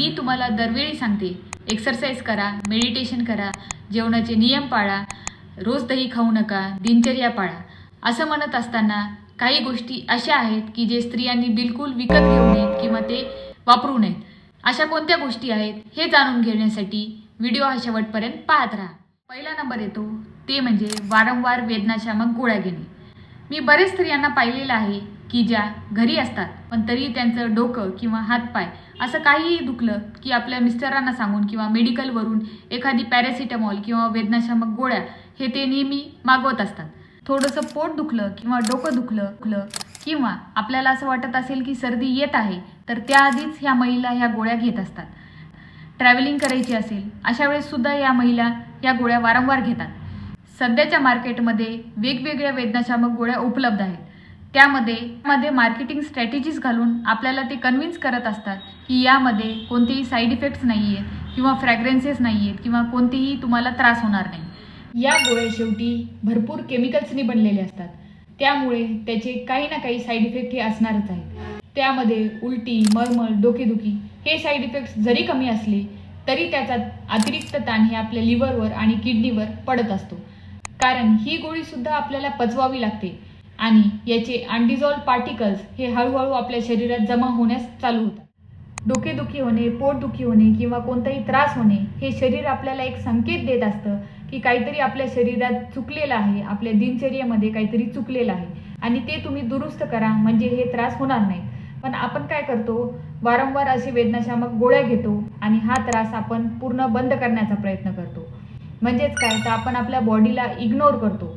मी तुम्हाला दरवेळी सांगते एक्सरसाइज करा मेडिटेशन करा जेवणाचे नियम पाळा रोज दही खाऊ नका दिनचर्या पाळा. असं म्हणत असताना काही गोष्टी अशा आहेत की जे स्त्रियांनी बिलकुल विकत घेऊ नयेत किंवा ते वापरू नयेत. अशा कोणत्या गोष्टी आहेत हे जाणून घेण्यासाठी व्हिडिओ हा शेवटपर्यंत पाहत राहा. पहिला नंबर येतो ते म्हणजे वारंवार वेदनाशामक गोळ्या घेणे. मी बरेच स्त्रियांना पाहिलेलं आहे की ज्या घरी असतात पण तरी त्यांचं डोकं किंवा हातपाय असं काहीही दुखलं की आपल्या मिस्टरांना सांगून किंवा मेडिकलवरून एखादी पॅरासिटामॉल किंवा वेदनाशामक गोळ्या हे ते नेहमी मागवत असतात. थोडंसं पोट दुखलं किंवा डोकं दुखलं दुखलं किंवा आपल्याला असं वाटत असेल की सर्दी येत आहे तर त्याआधीच ह्या महिला ह्या गोळ्या घेत असतात. ट्रॅव्हलिंग करायची असेल अशा वेळेससुद्धा या महिला या गोळ्या वारंवार घेतात. सध्याच्या मार्केटमध्ये वेगवेगळ्या वेदनाशामक गोळ्या उपलब्ध आहेत. त्यामध्ये मध्ये मार्केटिंग स्ट्रॅटेजीज घालून आपल्याला ते कन्व्हिन्स करत असतात की यामध्ये कोणतेही साईड इफेक्ट्स नाही आहेत किंवा फ्रॅग्रन्सेस नाही आहेत किंवा कोणतेही तुम्हाला त्रास होणार नाही. या गोळ्या शेवटी भरपूर केमिकल्सनी बनलेले असतात. त्यामुळे त्याचे काही ना काही साईड इफेक्ट हे असणारच आहेत. त्यामध्ये उलटी मळमळ डोकेदुखी हे साईड इफेक्ट्स जरी कमी असले तरी त्याचा अतिरिक्त ताण हे आपल्या लिव्हरवर आणि किडनीवर पडत असतो. कारण ही गोळीसुद्धा आपल्याला पचवावी लागते. आणि याचे अनडिझॉल्व पार्टिकल्स हे हळूहळू आपल्या शरीरात जमा होण्यास चालू होतात. डोकेदुखी होणे पोटदुखी होणे किंवा कोणताही त्रास होणे हे शरीर आपल्याला एक संकेत देत असतं की काहीतरी आपल्या शरीरात चुकलेलं आहे आपल्या दिनचर्येमध्ये काहीतरी चुकलेलं आहे आणि ते तुम्ही दुरुस्त करा म्हणजे हे त्रास होणार नाही. पण आपण काय करतो? वारंवार असे वेदनाशामक गोळ्या घेतो आणि हा त्रास आपण पूर्ण बंद करण्याचा प्रयत्न करतो. म्हणजेच काय? तर आपण आपल्या बॉडीला इग्नोर करतो.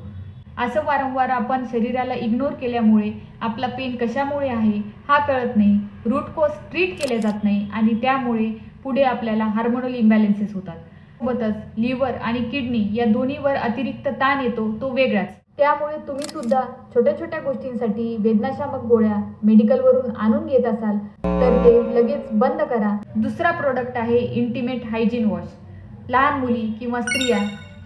असं वारंवार आपण शरीराला इग्नोर केल्यामुळे आपला पेन कशामुळे आहे हा कळत नाही. रूट कॉज ट्रीट केले जात नाही आणि त्यामुळे पुढे आपल्याला हार्मोनल इम्बॅलेन्सेस होतात. सोबतच लिव्हर आणि किडनी या दोन्हीवर अतिरिक्त ताण येतो तो वेगळाच. त्यामुळे तुम्ही सुद्धा छोट्या छोट्या गोष्टींसाठी वेदनाशामक गोळ्या मेडिकलवरून आणून घेत असाल तर ते लगेच बंद करा. दुसरा प्रोडक्ट आहे इंटिमेट हायजीन वॉश लहान मुली किंवा स्त्रिया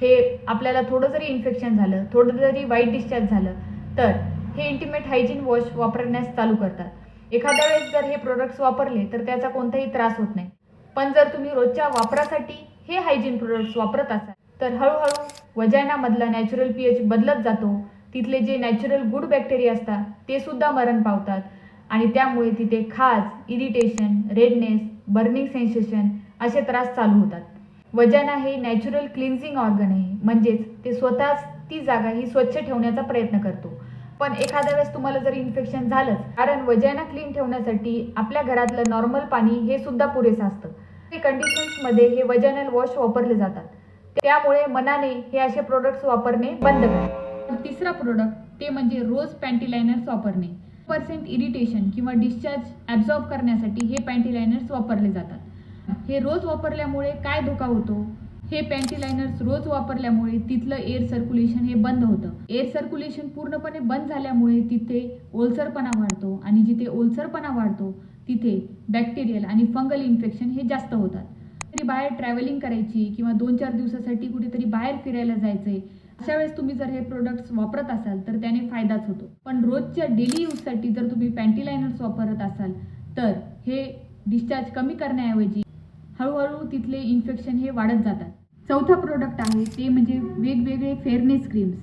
हे आपल्याला थोडं जरी इन्फेक्शन झालं थोडं जरी वाईट डिस्चार्ज झालं तर हे इंटिमेट हायजीन वॉश वापरण्यास चालू करतात. एखाद्या वेळेस जर हे प्रोडक्ट्स वापरले तर त्याचा कोणताही त्रास होत नाही. पण जर तुम्ही रोजच्या वापरासाठी हे हायजीन प्रोडक्ट्स वापरत असाल तर हळूहळू वजायनामधला नॅचरल पी एच बदलत जातो. तिथले जे नॅचरल गुड बॅक्टेरिया असतात ते सुद्धा मरण पावतात. आणि त्यामुळे तिथे खाज इरिटेशन रेडनेस बर्निंग सेन्सेशन असे त्रास चालू होतात. वजन आहे नॅचरल क्लिन्झिंग ऑर्गन आहे. म्हणजेच ते स्वतःच ती जागा ही स्वच्छ ठेवण्याचा प्रयत्न करतो. पण एखाद्या वेळेस तुम्हाला जर इन्फेक्शन झालंच कारण वजना क्लीन ठेवण्यासाठी आपल्या घरातलं नॉर्मल पाणी हे सुद्धा पुरेसं असतं. हे कंडिशन्समध्ये हे वजनल वॉश वापरले जातात. त्यामुळे मनाने हे असे प्रोडक्ट्स वापरणे बंद करा. तिसरा प्रोडक्ट ते म्हणजे रोज पॅन्टी लायनर्स वापरणे. पर्सेंट इरिटेशन किंवा डिस्चार्ज ॲब्झॉर्ब करण्यासाठी हे पॅन्टी लायनर्स वापरले जातात. हे रोज वापरल्यामुळे काय धोका होतो? हे पॅन्टी लायनर्स रोज वापरल्यामुळे तिथलं एअर सर्क्युलेशन हे बंद होतं. एअर सर्क्युलेशन पूर्णपणे बंद झाल्यामुळे तिथे ओलसरपणा वाढतो आणि जिथे ओलसरपणा वाढतो तिथे बॅक्टेरियल आणि फंगल इन्फेक्शन हे जास्त होतात. तरी बाहेर ट्रॅव्हलिंग करायची किंवा दोन चार दिवसासाठी कुठेतरी बाहेर फिरायला जायचंय अशा वेळेस तुम्ही जर हे प्रोडक्ट्स वापरत असाल तर त्याने फायदाच होतो. पण रोजच्या डेली यूजसाठी जर तुम्ही पॅन्टी लायनर्स वापरत असाल तर हे डिस्चार्ज कमी करण्याऐवजी हळूहळू तिथले इन्फेक्शन हे वाढत जातात. चौथा प्रोडक्ट आहे ते म्हणजे वेगवेगळे फेअरनेस क्रीम्स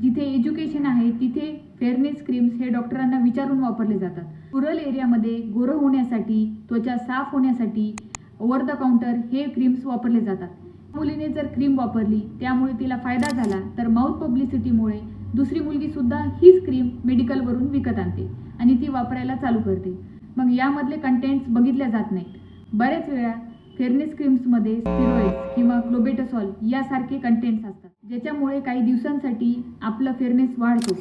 जिथे एज्युकेशन आहे तिथे फेअरनेस क्रीम्स हे डॉक्टरांना विचारून वापरले जातात. रुरल एरियामध्ये गोरं होण्यासाठी त्वचा साफ होण्यासाठी ओव्हर द काउंटर हे क्रीम्स वापरले जातात. मुलीने जर क्रीम वापरली त्यामुळे तिला फायदा झाला तर माउथ पब्लिसिटीमुळे दुसरी मुलगी सुद्धा हीच क्रीम मेडिकलवरून विकत आणते आणि ती वापरायला चालू करते. मग यामधले कंटेंट्स बघितल्या जात नाहीत. बऱ्याच वेळा फेअरनेस क्रीम्समध्ये स्टिरॉइड्स किंवा क्लोबेटसॉल यासारखे कंटेंट्स असतात ज्याच्यामुळे काही दिवसांसाठी आपलं फेअरनेस वाढतो.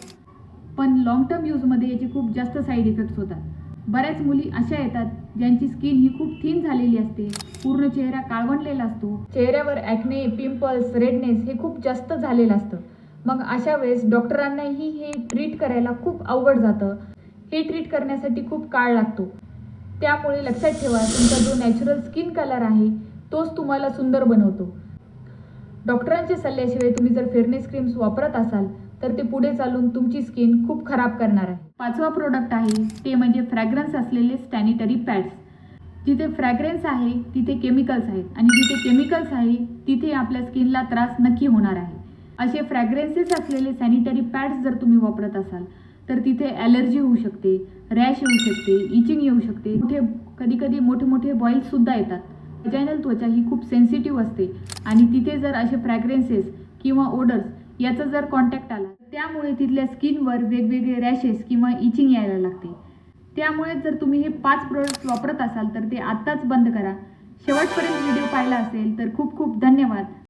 पण लॉंग टर्म यूजमध्ये याचे खूप जास्त साईड इफेक्ट्स होतात. बऱ्याच मुली अशा येतात ज्यांची स्किन ही खूप थिन झालेली असते पूर्ण चेहरा काळवंडलेला असतो. चेहऱ्यावर ॲक्ने पिंपल्स रेडनेस हे खूप जास्त झालेलं असतं. मग अशा वेळेस डॉक्टरांनाही हे ट्रीट करायला खूप अवघड जातं. हे ट्रीट करण्यासाठी खूप काळ लागतो. त्यामुळे लक्षात ठेवा तुमचा जो नॅचरल स्किन कलर आहे तोच तुम्हाला सुंदर बनवतो. डॉक्टरांच्या सल्ल्याशिवाय तुम्ही जर फेअरनेस क्रीम्स वापरत असाल तर ते पुढे चालून तुमची स्किन खूप खराब करणार आहे. पाचवा प्रोडक्ट आहे ते म्हणजे फ्रॅग्रन्स असलेले सॅनिटरी पॅड्स जिथे फ्रॅग्रन्स आहे तिथे केमिकल्स आहेत. आणि जिथे केमिकल्स आहे तिथे आपल्या स्किनला त्रास नक्की होणार आहे. असे फ्रॅग्रेन्सेस असलेले सॅनिटरी पॅड्स जर तुम्ही वापरत असाल तर तिथे ॲलर्जी होऊ शकते रॅश येऊ शकते इचिंग येऊ शकते. मोठे कधी कधी मोठे मोठे बॉईल्ससुद्धा येतात वजायनल त्वचा ही खूप सेन्सिटिव्ह असते. आणि तिथे जर असे फ्रॅग्रेन्सेस किंवा ओडर्स याचा जर कॉन्टॅक्ट आला त्यामुळे तिथल्या स्किनवर वेगवेगळे रॅशेस किंवा इचिंग यायला लागते. त्यामुळे जर तुम्ही हे पाच प्रोडक्ट्स वापरत असाल तर ते आत्ताच बंद करा. शेवटपर्यंत व्हिडिओ पाहिला असेल तर खूप खूप धन्यवाद.